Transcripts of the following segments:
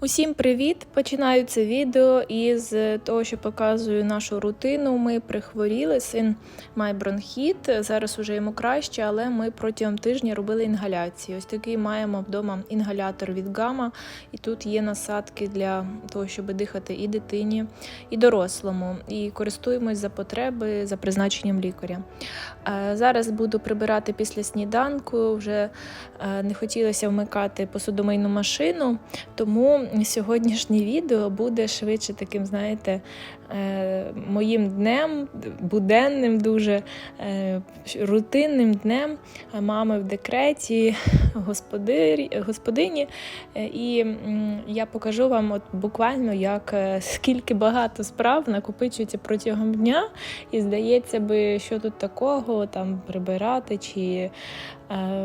Усім привіт! Починаю це відео із того, що показую нашу рутину. Ми прихворіли, син має бронхіт. Зараз уже йому краще, але ми протягом тижня робили інгаляції. Ось такий маємо вдома інгалятор від гама, і тут є насадки для того, щоб дихати і дитині, і дорослому. І користуємось за потреби за призначенням лікаря. Е, Зараз буду прибирати після сніданку. Вже е, не хотілося вмикати посудомийну машину, тому сьогоднішнє відео буде швидше таким, знаєте, е, моїм днем, буденним, дуже е, рутинним днем мами в декреті, господарі, господині. Е, І я покажу вам от буквально, як скільки багато справ накопичується протягом дня, і здається би, що тут такого там прибирати чи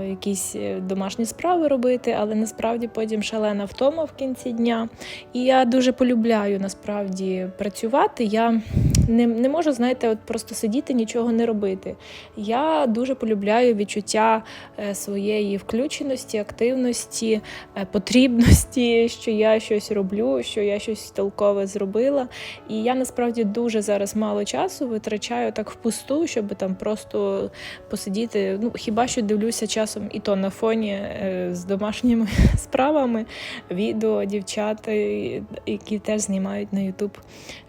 якісь е, домашні справи робити, але насправді потім шалена втома в кінці дня. І я дуже полюбляю насправді працювати. Я не, не можу, знаєте, от просто сидіти, нічого не робити. Я дуже полюбляю відчуття е, своєї включеності, активності, е, потрібності, що я щось роблю, що я щось толкове зробила. І я насправді дуже зараз мало часу витрачаю так впусту, щоб там просто посидіти. Ну хіба що дивлюся часом і то на фоні е, з домашніми справами відео дівчат, е, які теж знімають на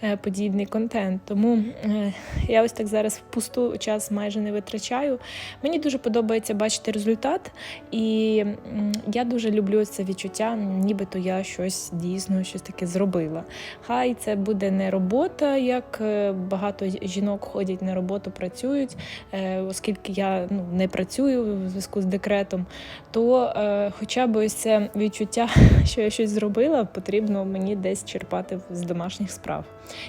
е, подібний контент. Тому е, я ось так зараз впусту час майже не витрачаю. Мені дуже подобається бачити результат, і я дуже люблю це відчуття, нібито я щось дійсно щось таке зробила. Хай це буде не робота, як е, багато жінок ходять на роботу, працюють, е, оскільки я ну, не працюю в зв'язку з декретом, то хоча б ось це відчуття, що я щось зробила, потрібно мені десь черпати з домашніх справ.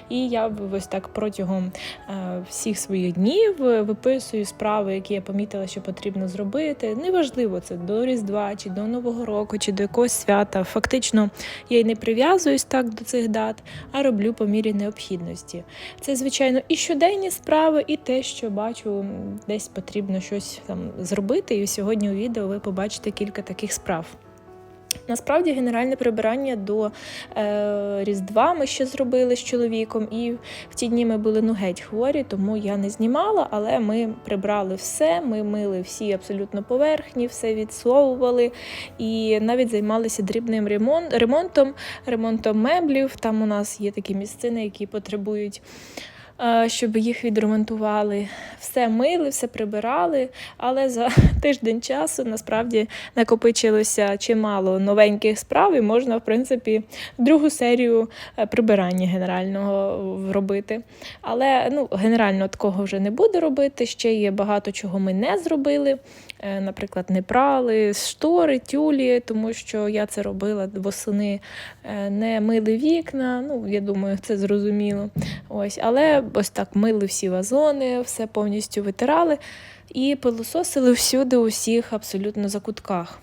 І я ось так протягом е, всіх своїх днів е, виписую справи, які я помітила, що потрібно зробити. Неважливо, це до Різдва, чи до Нового року, чи до якогось свята. Фактично, я й не прив'язуюсь так до цих дат, а роблю по мірі необхідності. Це, звичайно, і щоденні справи, і те, що бачу, десь потрібно щось там зробити. І сьогодні у відео ви побачите кілька таких справ. Насправді генеральне прибирання до е, Різдва ми ще зробили з чоловіком, і в ті дні ми були ну геть хворі, тому я не знімала, але ми прибрали все, ми мили всі абсолютно поверхні, все відсовували і навіть займалися дрібним ремонт, ремонтом, ремонтом меблів. Там у нас є такі місцини, які потребують. Е, Щоб їх відремонтували, все мили, все прибирали, але за тиждень часу насправді накопичилося чимало новеньких справ, і можна, в принципі, другу серію е, прибирання генерального робити. Але ну, генерально такого вже не буду робити. Ще є багато чого ми не зробили. Е, Наприклад, не прали, штори, тюлі, тому що я це робила восени, не мили вікна. Ну, я думаю, це зрозуміло. Ось, але ось так мили всі вазони, все повністю витирали і пилососили всюди, у всіх абсолютно закутках.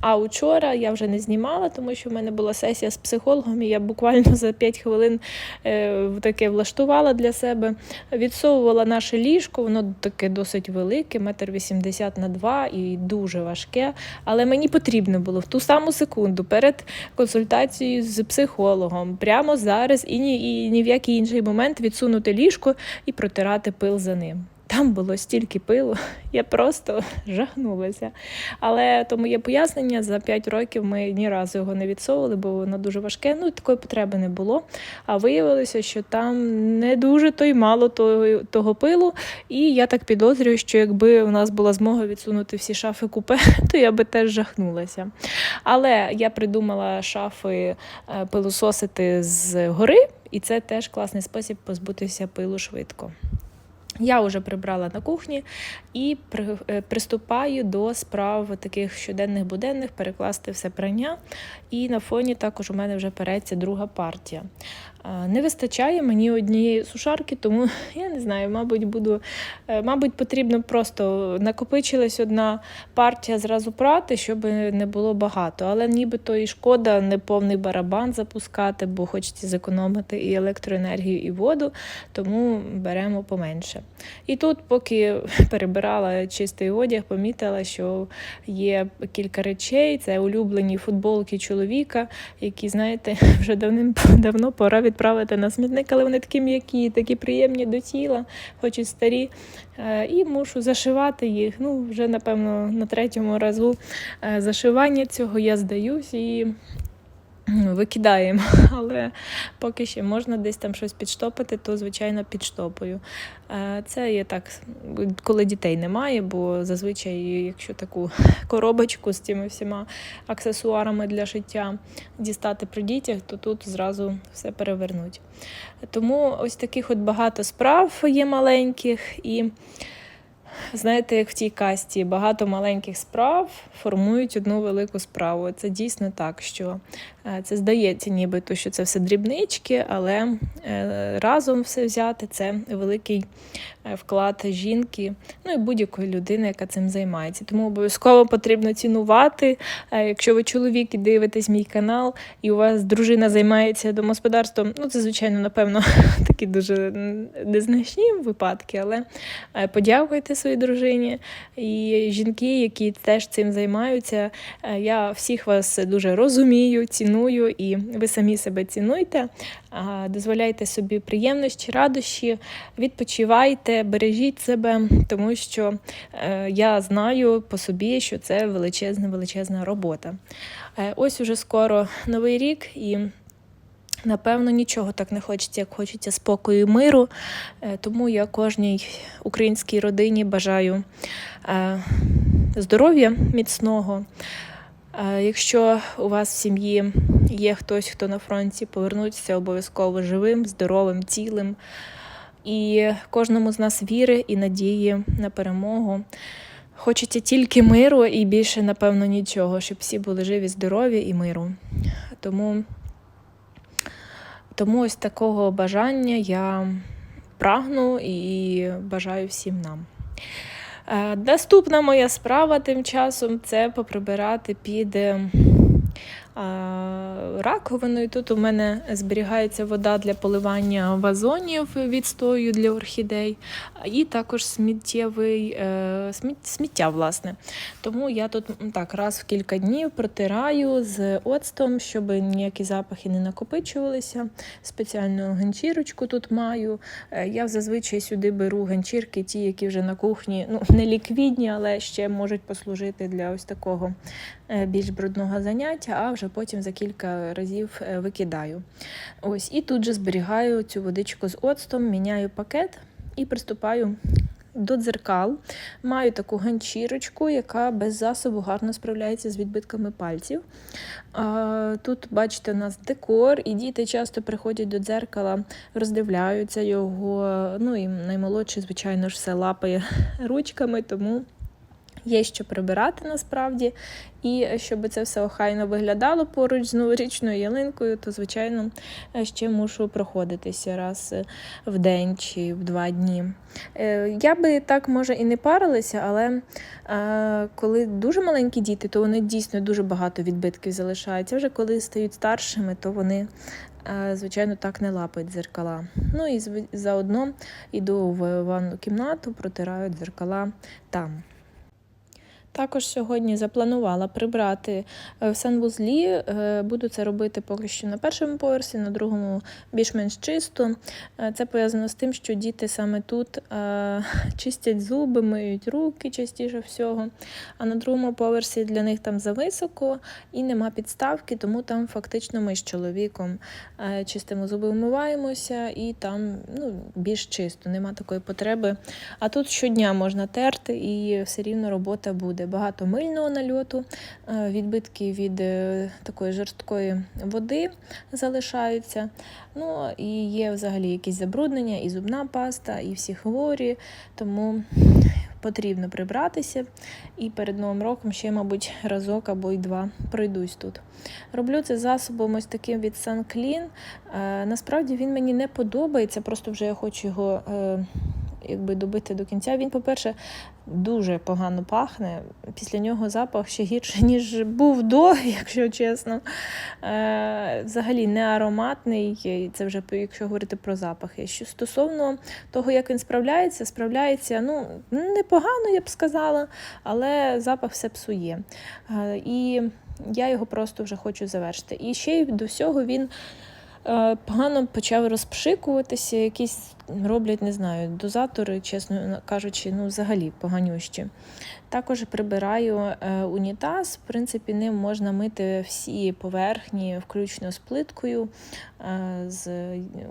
А учора я вже не знімала, тому що в мене була сесія з психологом, і я буквально за 5 хвилин е, таке влаштувала для себе. Відсовувала наше ліжко, воно таке досить велике, метр вісімдесят на два і дуже важке. Але мені потрібно було в ту саму секунду перед консультацією з психологом, прямо зараз і ні, і ні в який інший момент відсунути ліжко і протирати пил за ним. Там було стільки пилу, я просто жахнулася. Але тому є пояснення, за 5 років ми ні разу його не відсовували, бо воно дуже важке. Ну, такої потреби не було. А виявилося, що там не дуже то й мало того, того пилу. І я так підозрюю, що якби у нас була змога відсунути всі шафи купе, то я би теж жахнулася. Але я придумала шафи е, пилососити з гори, і це теж класний спосіб позбутися пилу швидко. Я вже прибрала на кухні і при, е, приступаю до справ таких щоденних буденних, перекласти все прання. І на фоні також у мене вже переться друга партія. Не вистачає мені однієї сушарки, тому я не знаю, мабуть, буду, е, мабуть, потрібно просто накопичилась одна партія зразу прати, щоб не було багато. Але нібито і шкода не повний барабан запускати, бо хочеться зекономити і електроенергію, і воду, тому беремо поменше. І тут, поки перебирала чистий одяг, помітила, що є кілька речей. Це улюблені футболки чоловіка, які, знаєте, вже давним-давно пора відправити на смітник, але вони такі м'які, такі приємні до тіла, хоч і старі. Е, І мушу зашивати їх. Ну, вже, напевно, на третьому разу е, зашивання цього я здаюсь і викидаємо. Але поки ще можна десь там щось підштопати, то звичайно підштопую. Е, Це є так, коли дітей немає, бо зазвичай, якщо таку коробочку з цими всіма аксесуарами для шиття дістати при дітях, то тут зразу все перевернуть. Тому ось таких от багато справ є маленьких і. Знаєте, як в тій касті, багато маленьких справ формують одну велику справу. Це дійсно так, що це здається, нібито, що це все дрібнички, але е, разом все взяти це великий е, вклад жінки, ну і будь-якої людини, яка цим займається. Тому обов'язково потрібно цінувати. Е, Якщо ви чоловік і дивитесь мій канал, і у вас дружина займається домогосподарством, ну це звичайно, напевно, такі дуже незначні випадки, але е, подякуйте своїй дружині. І жінки, які теж цим займаються, е, я всіх вас дуже розумію, ціную, і ви самі себе цінуйте. Дозволяйте собі приємності, радощі, відпочивайте, бережіть себе, тому що е, я знаю по собі, що це величезна, величезна робота. Е, Ось уже скоро новий рік і. Напевно, нічого так не хочеться, як хочеться спокою і миру. Е, Тому я кожній українській родині бажаю здоров'я міцного. Якщо у вас в сім'ї є хтось, хто на фронті, повернутися обов'язково живим, здоровим, цілим. І кожному з нас віри і надії на перемогу. Хочеться тільки миру і більше, напевно, нічого, щоб всі були живі, здорові і миру. Тому тому ось такого бажання я прагну і бажаю всім нам. Е, Наступна моя справа тим часом це поприбирати під е, а, раковиною. Тут у мене зберігається вода для поливання вазонів відстою для орхідей, і також сміттєвий е, сміття, власне. Тому я тут так раз в кілька днів протираю з оцтом, щоб ніякі запахи не накопичувалися. Спеціальну ганчірочку тут маю. Е, Я зазвичай сюди беру ганчірки, ті, які вже на кухні, ну не ліквідні, але ще можуть послужити для ось такого е, більш брудного заняття, а вже потім за кілька разів е, викидаю. Ось і тут же зберігаю цю водичку з оцтом, міняю пакет і приступаю. До дзеркал маю таку ганчірочку, яка без засобу гарно справляється з відбитками пальців. Тут, бачите, у нас декор, і діти часто приходять до дзеркала, роздивляються його. Ну і наймолодший, звичайно ж, все лапає ручками, тому є що прибирати насправді. І щоб це все охайно виглядало поруч з новорічною ялинкою, то, звичайно, ще мушу проходитися раз в день чи в два дні. Е, Я би так, може, і не парилася, але е, коли дуже маленькі діти, то вони дійсно дуже багато відбитків залишають. А вже коли стають старшими, то вони. е, Звичайно, так не лапають дзеркала. Ну і заодно йду в ванну кімнату, протираю дзеркала там. Також сьогодні запланувала прибрати е, в санвузлі. Е, Буду це робити поки що на першому поверсі, на другому більш-менш чисто. Е, Це пов'язано з тим, що діти саме тут чистять зуби, миють руки частіше всього. А на другому поверсі для них там зависоко і нема підставки, тому там фактично ми з чоловіком чистимо зуби, вмиваємося, і там ну, більш чисто, нема такої потреби. А тут щодня можна терти, і все рівно робота буде. Багато мильного нальоту, е, відбитки від е, такої жорсткої води залишаються. Ну і є взагалі якісь забруднення, і зубна паста, і всі хворі, тому потрібно прибратися. І перед Новим роком ще, мабуть, разок або й два пройдусь тут. Роблю це засобом ось таким від SunClean. Е, Насправді він мені не подобається, просто вже я хочу його. Якби добити до кінця. Він, по-перше, дуже погано пахне. Після нього запах ще гірше, ніж був до, якщо чесно. Е, взагалі не ароматний, це вже якщо говорити про запахи. Що стосовно того, як він справляється, справляється ну, непогано, я б сказала, але запах все псує. Е, І я його просто вже хочу завершити. І ще й до всього він. е, Погано почав розпшикуватися, якісь роблять, не знаю, дозатори, чесно кажучи, ну взагалі поганющі. Також прибираю е, унітаз. В принципі, ним можна мити всі поверхні, включно з плиткою, е, з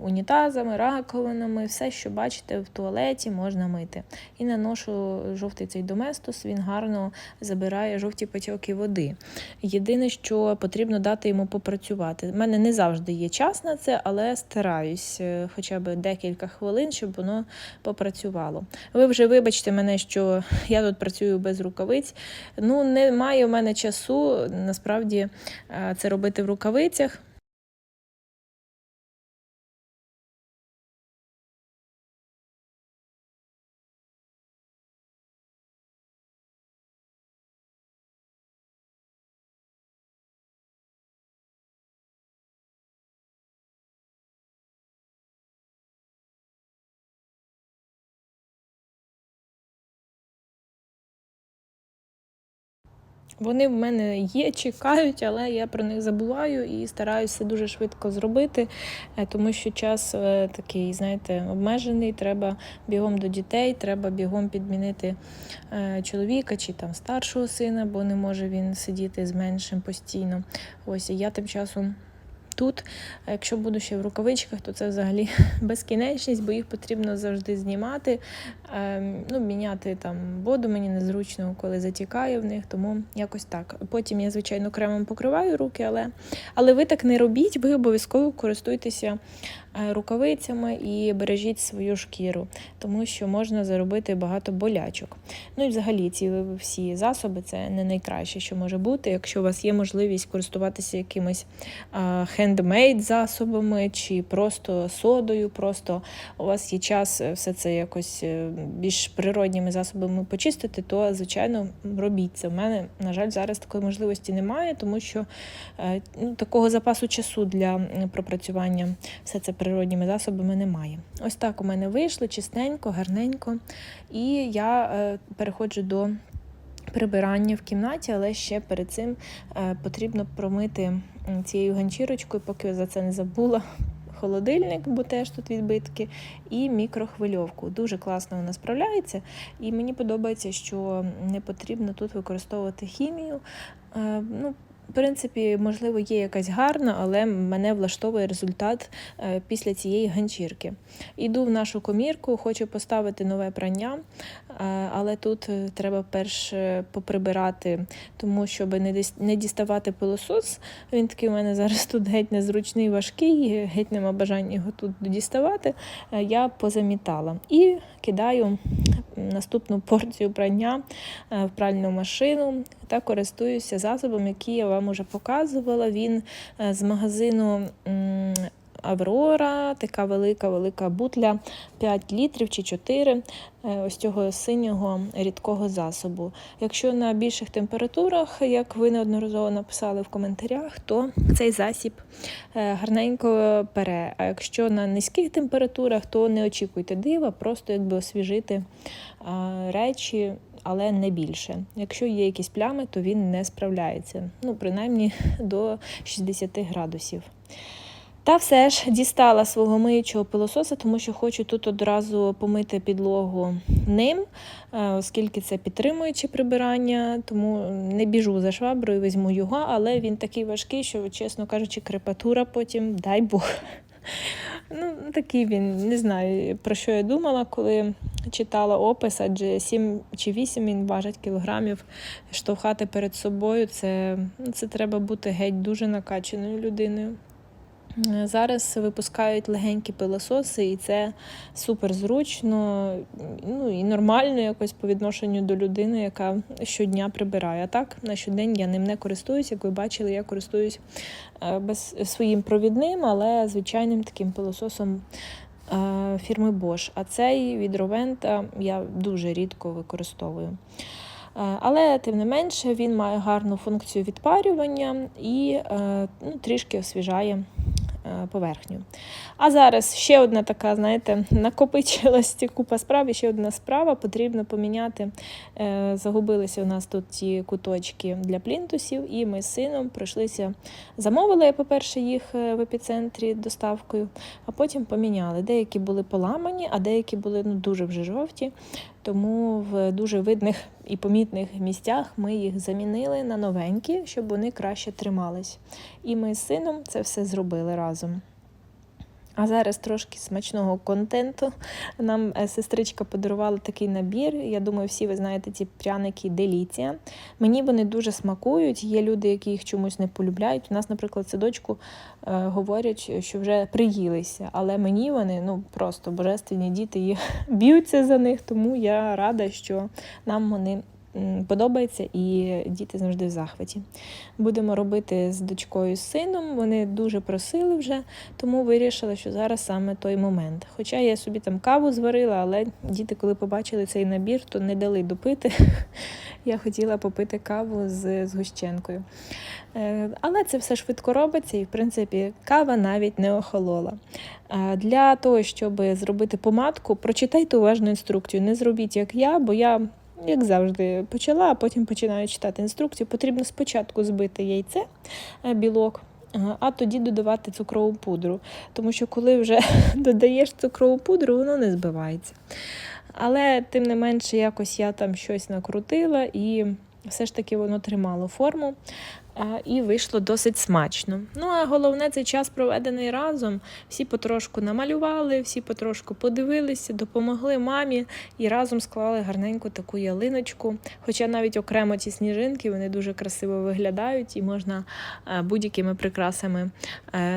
унітазами, раковинами, все, що бачите в туалеті, можна мити. І наношу жовтий цей доместос, він гарно забирає жовті потоки води. Єдине, що потрібно дати йому попрацювати. У мене не завжди є час на це, але стараюсь е, хоча б декілька хвилин, щоб воно попрацювало. Ви вже вибачте мене, що я тут працюю без рукавиць. Ну, немає у мене часу насправді е, це робити в рукавицях. Вони в мене є, чекають, але я про них забуваю і стараюся дуже швидко зробити, е, тому що час е, такий, знаєте, обмежений. Треба бігом до дітей, треба бігом підмінити е, чоловіка чи там старшого сина, бо не може він сидіти з меншим постійно. Ось і я тим часом. Тут, а якщо буду ще в рукавичках, то це взагалі безкінечність, бо їх потрібно завжди знімати, ем, ну, міняти там воду, мені незручно, коли затікає в них, тому якось так. Потім я, звичайно, кремом покриваю руки, але але ви так не робіть, ви обов'язково користуйтеся рукавицями і бережіть свою шкіру, тому що можна заробити багато болячок. Ну і взагалі ці всі засоби це не найкраще, що може бути, якщо у вас є можливість користуватися якимись хендмейд засобами чи просто содою, просто у вас є час все це якось е, більш природніми засобами почистити, то, звичайно, робіть це. У мене, на жаль, зараз такої можливості немає, тому що е, ну, такого запасу часу для пропрацювання все це природніми засобами немає. Ось так у мене вийшло чистенько, гарненько. І я е, переходжу до. Прибирання в кімнаті, але ще перед цим е, потрібно промити цією ганчірочкою, поки за це не забула. Холодильник, бо теж тут відбитки, і мікрохвильовку. Дуже класно вона справляється, і мені подобається, що не потрібно тут використовувати хімію. Е, ну, в принципі, можливо, є якась гарна, але мене влаштовує результат е, після цієї ганчірки. Іду в нашу комірку, хочу поставити нове прання, е, але тут е, треба перш поприбирати, тому щоб не діставати пилосос. Він такий у мене зараз тут геть незручний, важкий, геть нема бажання його тут діставати. Я позамітала і кидаю наступну порцію прання в пральну машину та користуюся засобом, який я вам уже показувала. Він е, з магазину. Аврора, така велика-велика бутля 5 літрів чи 4 е, ось цього синього рідкого засобу. Якщо на більших температурах, як ви неодноразово написали в коментарях, то цей засіб е, гарненько пере. А якщо на низьких температурах, то не очікуйте дива, просто якби освіжити речі але не більше. Якщо є якісь плями, то він не справляється. Ну, принаймні до 60 градусів. Та все ж дістала свого миючого пилососа, тому що хочу тут одразу помити підлогу ним, е, оскільки це підтримуюче прибирання, тому не біжу за шваброю, візьму його, але він такий важкий, що, чесно кажучи, крепатура потім, дай Бог. Ну, такий він, не знаю, про що я думала, коли читала опис, адже 7 чи 8 він важить кілограмів. Штовхати перед собою це, це треба бути геть дуже накачаною людиною. Зараз випускають легенькі пилососи, і це супер зручно, ну і нормально якось по відношенню до людини, яка щодня прибирає. Так на щодень я ним не користуюсь. Як ви бачили, я користуюсь е, без своїм провідним, але звичайним таким пилососом е, фірми Bosch. А цей від Roventa я дуже рідко використовую. Але тим не менше він має гарну функцію відпарювання і ну, трішки освіжає Е, поверхню. А зараз ще одна така, знаєте, накопичилась купа справ, і ще одна справа. Потрібно поміняти. Е, загубилися у нас тут ті куточки для плінтусів, і ми з сином пройшлися. Замовили, по-перше, їх е, в епіцентрі доставкою, а потім поміняли. Деякі були поламані, а деякі були ну, дуже вже жовті. Тому в дуже видних і помітних місцях ми їх замінили на новенькі, щоб вони краще тримались. І ми з сином це все зробили разом. А зараз трошки смачного контенту. Нам е, сестричка подарувала такий набір. Я думаю, всі ви знаєте ці пряники Деліція. Мені вони дуже смакують. Є люди, які їх чомусь не полюбляють. У нас, наприклад, садочку е, говорять, що вже приїлися, але мені вони ну просто божественні діти їх б'ються за них, тому я рада, що нам вони подобається і діти завжди в захваті. Будемо робити з дочкою з сином. Вони дуже просили вже, тому вирішила, що зараз саме той момент. Хоча я собі там каву зварила, але діти, коли побачили цей набір, то не дали допити. Я хотіла попити каву з згущенкою. Е, але це все швидко робиться, і, в принципі, кава навіть не охолола. Для того, щоб зробити помадку, прочитайте уважну інструкцію. Не зробіть, як я, бо я як завжди, почала, а потім починаю читати інструкцію. Потрібно спочатку збити яйце, е, білок, а тоді додавати цукрову пудру. Тому що, коли вже додаєш цукрову пудру, воно не збивається. Але, тим не менше, якось я там щось накрутила і все ж таки воно тримало форму і вийшло досить смачно. Ну а головне, цей час проведений разом. Всі потрошку намалювали, всі потрошку подивилися, допомогли мамі і разом склали гарненьку таку ялиночку. Хоча навіть окремо ці сніжинки вони дуже красиво виглядають і можна будь-якими прикрасами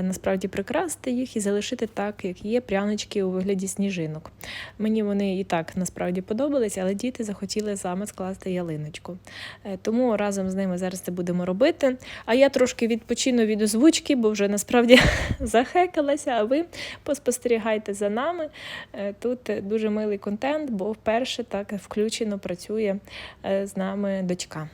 насправді прикрасити їх і залишити так, як є пряночки у вигляді сніжинок. Мені вони і так насправді подобались, але діти захотіли саме скласти ялиночку. Е, тому разом з ними зараз це будемо робити робити. А я трошки відпочину від озвучки, бо вже насправді захекалася, а ви поспостерігайте за нами. Е, тут дуже милий контент, бо вперше так включено працює е, з нами дочка.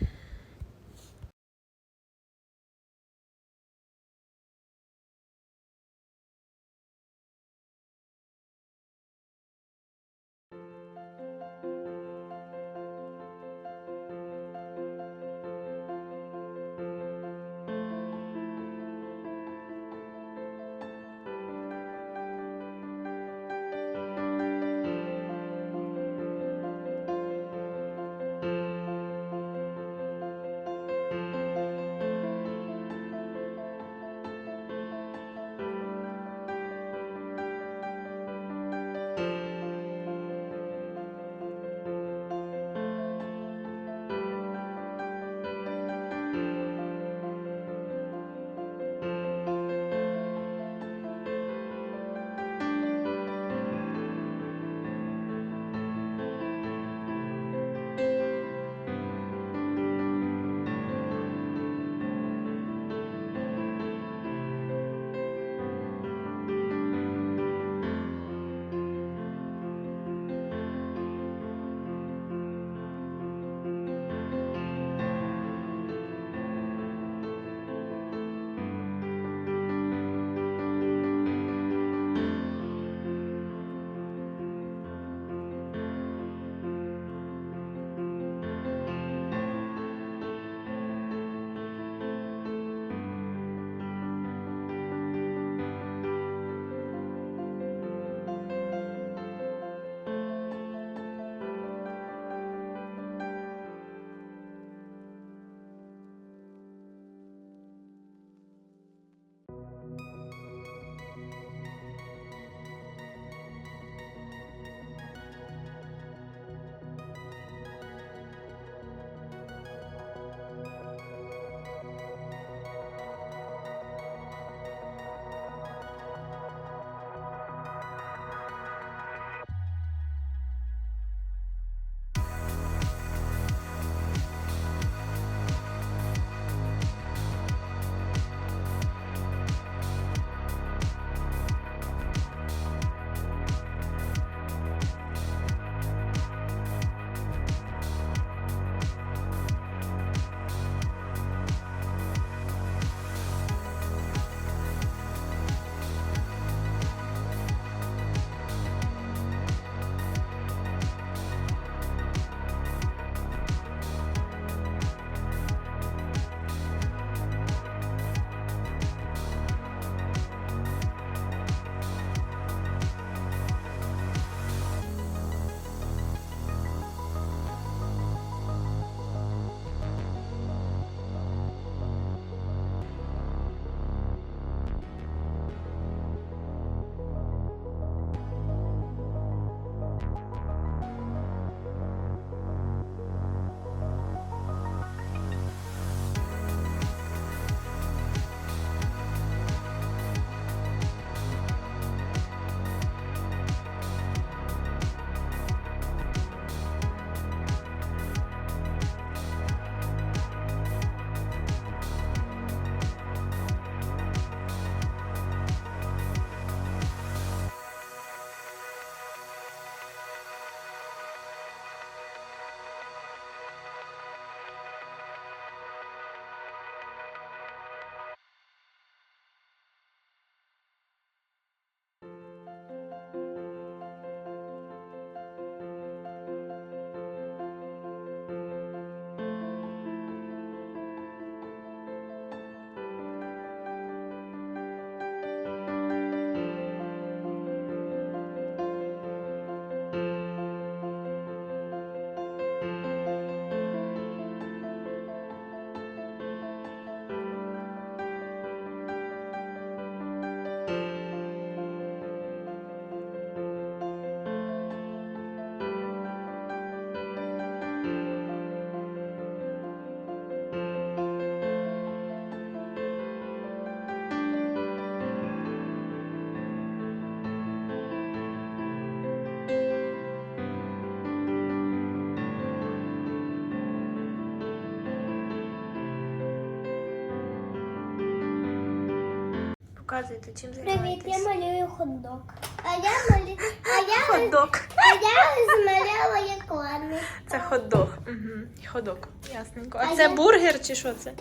Показуйте, чим Привіт, я малюю хот-дог. А я малюю. А я, Ходок. а я змалювала як ладний. Це хот-дог. Угу. Ходок. Ясненько. А А це я- бургер чи що це?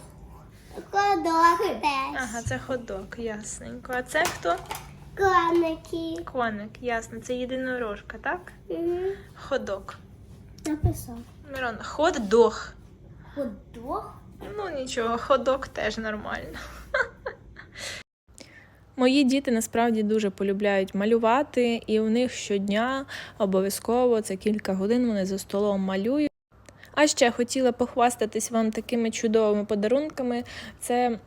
Хот-дог теж. Ага, це хот-дог, ясненько. А це хто? Коники. Коник, ясно. Це єдинорожка, так? Угу. Ходок. Написав. Мирон, хот-дог. Хот-дог? Ну нічого, ходок теж нормально. Мої діти насправді дуже полюбляють малювати, і у них щодня обов'язково це кілька годин вони за столом малюють. А ще хотіла похвастатись вам такими чудовими подарунками. Це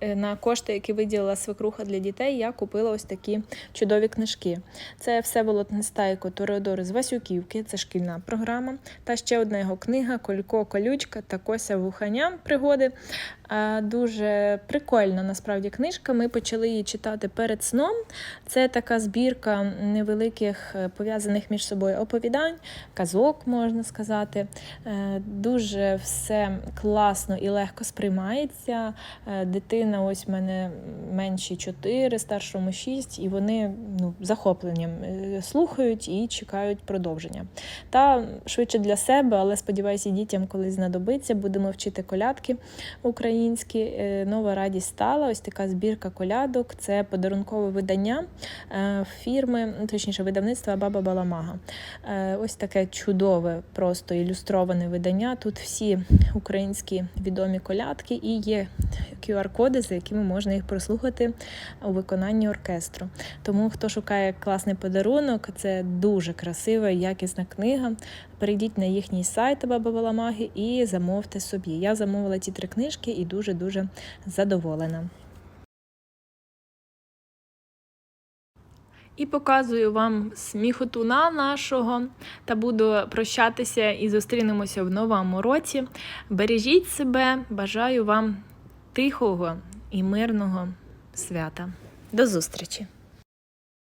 е, на кошти, які виділила свекруха для дітей. Я купила ось такі чудові книжки. Це Всеволод Нестайко Тореодор з Васюківки, це шкільна програма. Та ще одна його книга Колько Колючка та Кося Вуханя пригоди. Дуже прикольна насправді книжка. Ми почали її читати перед сном. Це така збірка невеликих е, пов'язаних між собою оповідань, казок, можна сказати. Дуже все класно і легко сприймається. Е, Дитина, ось в мене менші 4, старшому 6, і вони ну, захопленням е, слухають і чекають продовження. Та швидше для себе, але сподіваюся, дітям колись знадобиться. Будемо вчити колядки українські. Е, Нова радість стала. Ось така збірка колядок. Це подарункове видання фірми, точніше, видавництва Баба Баламага. Ось таке чудове, просто ілюстроване видання. Тут всі українські відомі колядки і є QR-коди, за якими можна їх прослухати у виконанні оркестру. Тому хто шукає класний подарунок, це дуже красива і якісна книга. Перейдіть на їхній сайт Баба Баламаги і замовте собі. Я замовила ці три книжки і дуже дуже задоволена. І показую вам сміхотуна нашого та буду прощатися і зустрінемося в новому році. Бережіть себе, бажаю вам тихого і мирного свята. До зустрічі!